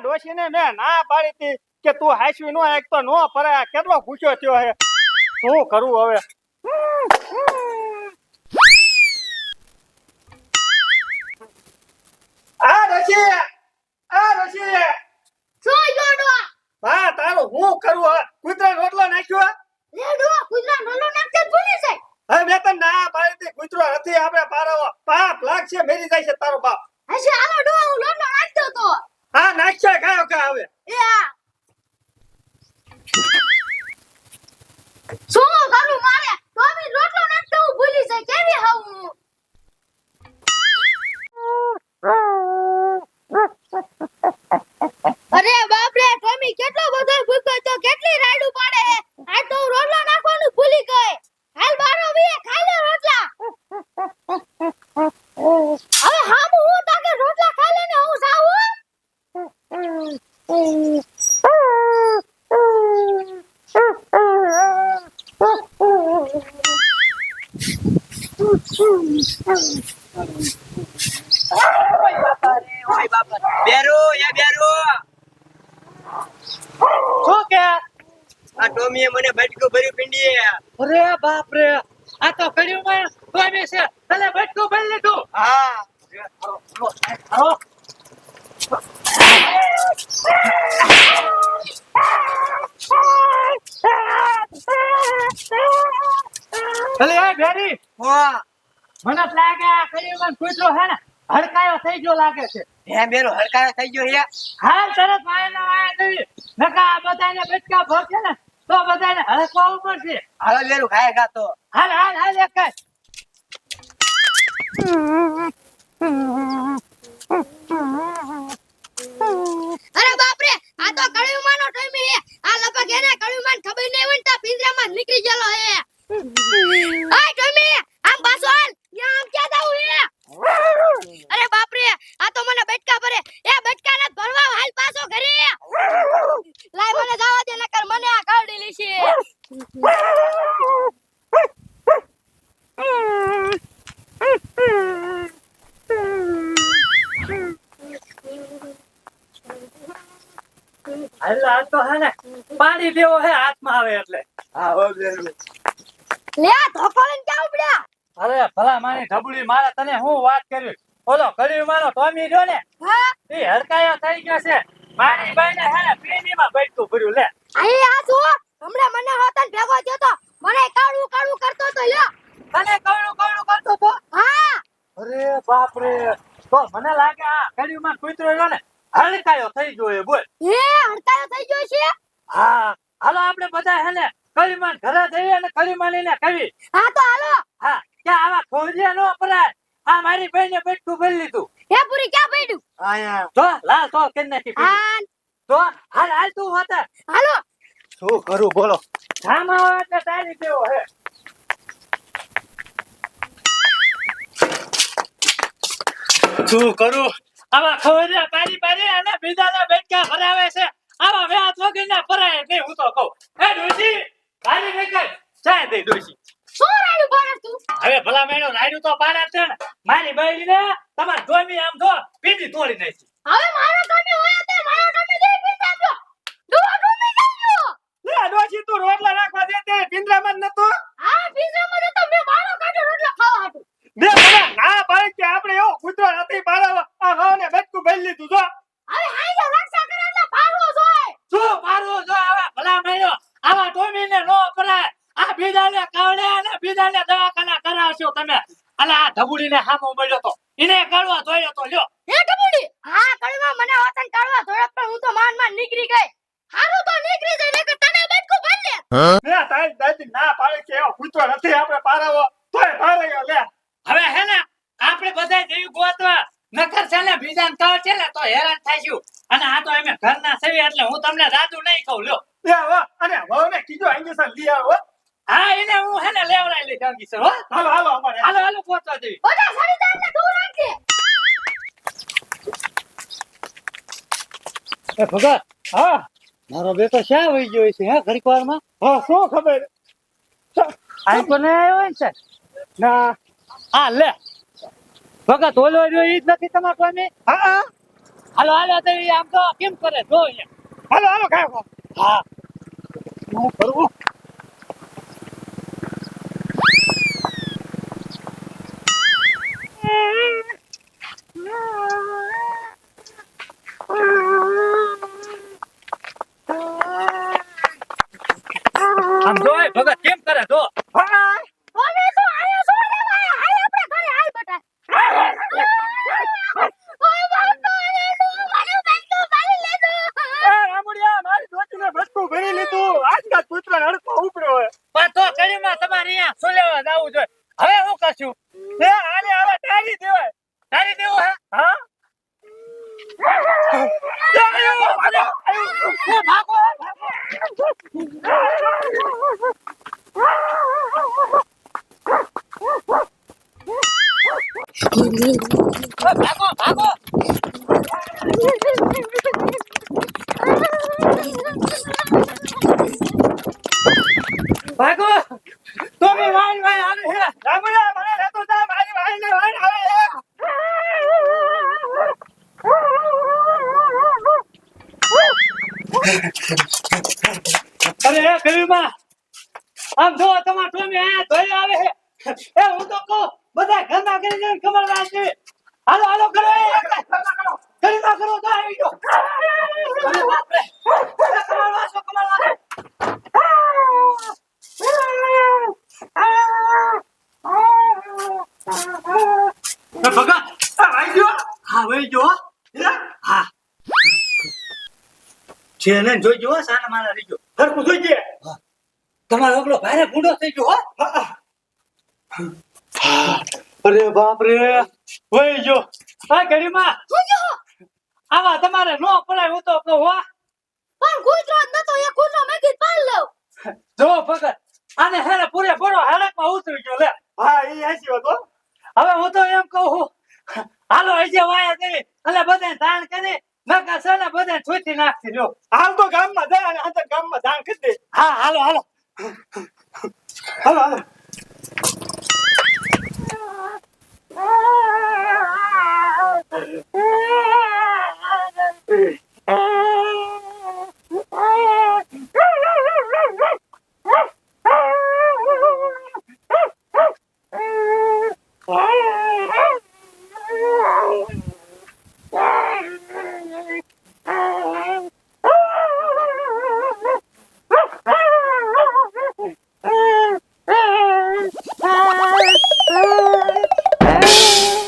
ડોશીને મેં ના પાડી હતી કે તું હાસવી નો એક તો નો પરાય કેટલો ભૂક્યો થયો હે? શું કરું હવે? આ ડોશી! આ ડોશી! શું જોડો હા તારું હું કરું હવે કૂતરા રોટલો નાખ્યો લેડો કુદરા નોલો નાખતે જ ભૂલી જાય હવે મેં તને ના પાડી હતી કૂતરો નથી આપણે પારાવો પાપ લાગશે મેરી જાય છે તારો બાપ હશે આલો ડો હું લોટો નાખતો તો હા નાખશે કાયો કા હવે એ આ શું કરું મારે તો બી રોટલો નાખતો હું ભૂલી જાય કેવી હાવ હું અરે બાપ રે ટોમી, કેટલો બધો ભૂખ્યો તો કેટલી રાડું પાડે આ તો રોટલો નાખવાનું ભૂલી ગઈ. હાલ બારો વીએ, ખાઈ લે રોટલા. હવે હા હું તાકે રોટલા ખાઈ લેને હું જાઉં બેરો યા બેરો. શું કે? આ ટોમીએ મને બટકું ભર્યું પીંડીએ. અરે બાપ રે આ તો કર્યું માં કોને છે. તને બટકું ભરી લીધું. હા. આવો અલે એ બેરી હા. મને લાગે આ કર્યું માં કૂતરો હે ને હડકાયો થઈ ગયો લાગે છે. હે બેરો હડકાયો થઈ ગયો હે હાલ તરત વાયના આયા દેવી નકા આ બધાને બચકા ભોકે ને તો બધાને હડકવા પડશે હાલો બેરો ખાય ખાતો હાલ હાલ હાલ એક જ. અરે બાપ રે આ તો કળિયું માનો ટોમી હે આ લપક એને કળિયું માન ખબર નહીં હોય ને તો પિંજરામાં નીકળી ગયેલો હે આય ટોમી આમ પાછો હાલ યા આમ ક્યાં જાવું હે અરે બાપ રે આ તો મને બટકા ભરે એ બટકા ને ભરવા હાલ પાછો ઘરે લાય મને જવા દે નકર મને આ કરડી લેશે હાલ તો હે ને પાણી દેવો હે હાથમાં આવે એટલે. હા હો બેરો લે આ ક્યાં ઉપડ્યા? અરે ભલા માની ઢબુડી મારે તને હું વાત કરી ઓલો કર્યું મારો ટોમી રહ્યો ને? હા. એ હડકાયો થઈ ગયો છે. મારી બાઈને હે ને પીણીમાં બટકું ભર્યું લે. અહીં આ જો હમણાં મને હોતન ભેગો થયો તો મને કાળું કાળું કરતો તો લ્યો. કરતો તો? હા. અરે બાપ રે તો મને લાગે આ કર્યું માં કૂતરો રહ્યો ને હડકાયો થઈ ગયો બોલ. એ હડકાયો થઈ ગયો છે? હા હાલો આપણે બધા હેને કરીમાન ઘરે જઈએ અને કરીમાન ને કવી હા તો હાલો. હા કે આવા ખોજે નો અપરાધ આ મારી બેને બટકું ભરી લીધું. એ પૂરી ક્યાં પડ્યું આયા તો લાલ તો કે નાખી. હા. તો હાલ હાલ તું હોતા. હાલો. શું કરું બોલો. જામ આવે એટલે તારી દેવો હે. શું કરું? આવા ખોજિયા પાડી પાડી અને બીજાના બેટકા ભરાવે છે. આવા વ્યાજ વગરના ભરાય નહીં હું તો કહું. હે ડોશી ગાડી નીકળ જાય દે ડોશી. શું રાડું પાડસ તું? હવે ભલા મેળો રાયડું તો પાડા છે ને. મારી ને તમાર ધોમી આમ ધો પીધી તોડી નાખી. હવે મારો ટોમી હોય તે મારો ટોમી દે પીતા જો ડુઓ ટોમી ગયો. લે ડોશી તું રોટલા નાખવા દે તે પિંજરામાં જ નતો હા પીઝા મને તો મેં મારો કાઢો રોટલા ખાવા હતું બે ભલા ના પાડે કે આપણે એવો કૂતરો નથી પાડવા આ ભાવને બચકું ભરી લીધું જો હવે હાઈ જા રક્ષા કરે એટલે પાડવો જોય શું મારું જો આવા ભલા મેળો આવા ડોમીને નો પરાય આ બીજાને કાવડે અને બીજાને દવાખાના કરાવશો તમે. અને આ ઢબુડીને હામો મળ્યો તો. એને કાઢવા ધોયો તો લ્યો. હે ટબુડી હા કળવા મને હોતન કાઢવા ધોળક પણ હું તો માન માન નીકળી ગઈ. હારું તો નીકળી જાય નકર તને બટકું ભર લે. લે તારી દાદી ના પાડે કે એવો કૂતરો નથી આપણે પારાવો તોય પાડ્યો લે. હવે હે ને આપણે બધા જેવી ગોતવા. નકર છે ને બીજાને કહે છે ને તો હેરાન થાઈશું અને આ તો અમે ઘરના સેવી એટલે હું તમને રાજુ નહીં કહું લ્યો. લે હો અને વહુ કીધું ઇન્જેક્શન લઈ આવો. હા એને હું હે ને લેવડાઈ લઈ જાંગી છે હો. હાલો હાલો અમારે. હાલો હાલો ગોતવા દેવી બધા સડી જાય દૂર રાખજે એ ભગત હા. મારો બેટો શા વહી ગયો છે હે ઘડીક વારમાં? હા શું ખબર? આ તો આવ્યો ને હા લે. ભગત ઓલો રહ્યો ઈ જ નથી તમારો સ્વામી હા હાલો હાલો તો આમ તો કેમ કરે? જો હાલો હાલો કાંઈ હા. હું કરું આમ જો એ ભગત કેમ કરે જો ઓલે તો આયા છો લેવા હાલ આપણે ઘરે હાલ બેટા ઓય બાપો અરે તું મારું બેટું મારી લેજો રામુડિયા મારી દોસ્તીને બચકું ભરી લીધું આજકા પુત્ર હડકો ઉપડ્યો હોય પણ તો કડીમાં શું લેવા જવું જોઈએ હવે હું કરશું એ આને હવે ટાળી દેવાય. ટાળી દેવું હે? હા? ભાગો ભાગો. ને હે અરે આમ જો તમાર એ હું તો કહું બધા ગંદા કરી કમર ખબરદાર છે હાલો હાલો કરો કરી ના આવી ગયો અરે બાપ રે એ કમાલ વાસો કમાલ વાસો એ ભગત આ ભાઈ ગયો હા ભાઈ ગયો હે? હા છે ને જોઈ ગયો સાના માના રહી ગયો સરખું જોઈ જઈએ તમારો ઓગલો ભારે ભૂંડો થઈ ગયો હો. અરે બાપ રે. વઈ ગયો આ ઘડીમાં જોજો આવા તમારે નો પડાય હું તો કહું હો. પણ કૂતરો જ નતો એ કૂતરો મેં કીધું પાલ લઉં. જો ભગત આને હેરે પૂરે પૂરો હેડકમાં ઉતરી ગયો લે. હા એ હાચી હતો હવે હું તો એમ કહું હાલો હજે વાયા દેવી એટલે બધા દાન કરી. નકા સને બધા છૂટી નાખતી જો. હાલ તો ગામમાં જાય અને અંદર ગામમાં દાન કરી દે. હા હાલો હાલો.